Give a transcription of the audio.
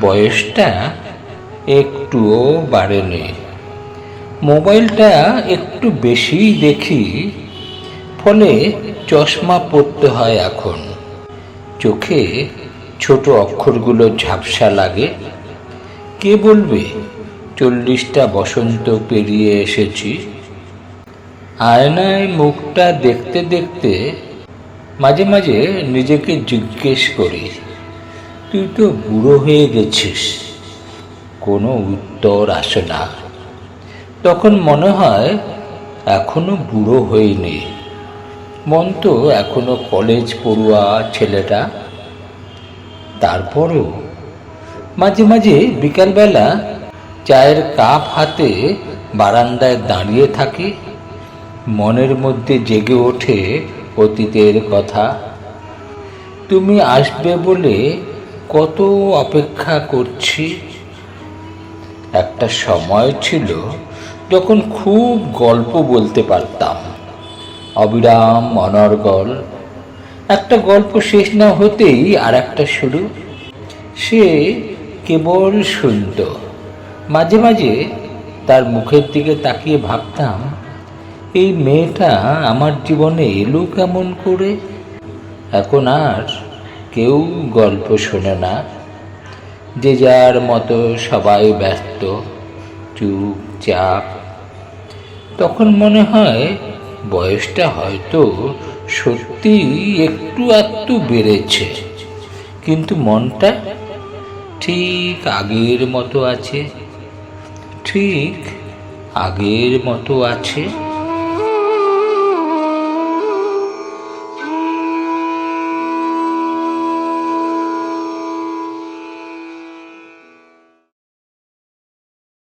বয়সটা একটুও বাড়েনি। মোবাইলটা একটু বেশিই দেখি, ফলে চশমা পরতে হয় এখন। চোখে ছোট অক্ষরগুলো ঝাপসা লাগে। কে বলবে, চল্লিশটা বসন্ত পেরিয়ে এসেছি। আয়নায় মুখটা দেখতে দেখতে মাঝে মাঝে নিজেকে জিজ্ঞেস করি তুই তো বুড়ো হয়ে গেছিস। কোনো উত্তর আসে না। তখন মনে হয় এখনও বুড়ো হইনি। মন তো এখনও কলেজ পড়ুয়া ছেলেটা। তারপরও মাঝে মাঝে বিকালবেলা চায়ের কাপ হাতে বারান্দায় দাঁড়িয়ে থাকি। মনের মধ্যে জেগে ওঠে অতীতের কথা। তুমি আসবে বলে কত অপেক্ষা করছি? একটা সময় ছিল যখন খুব গল্প বলতে পারতাম। অবিরাম অনর্গল। একটা গল্প শেষ না হতেই আর একটা শুরু। সে কেবল শুনত। মাঝে মাঝে তার মুখের দিকে তাকিয়ে ভাবতাম, এই মেয়েটা আমার জীবনে এলো কেমন করে? এখন আর কেউ গল্প শোনে না। যে যার মতো সবাই ব্যস্ত, চুপচাপ। তখন মনে হয় বয়সটা হয়তো সত্যি একটু আধটু বেড়েছে, কিন্তু মনটা ঠিক আগের মতো আছে, ঠিক আগের মতো আছে।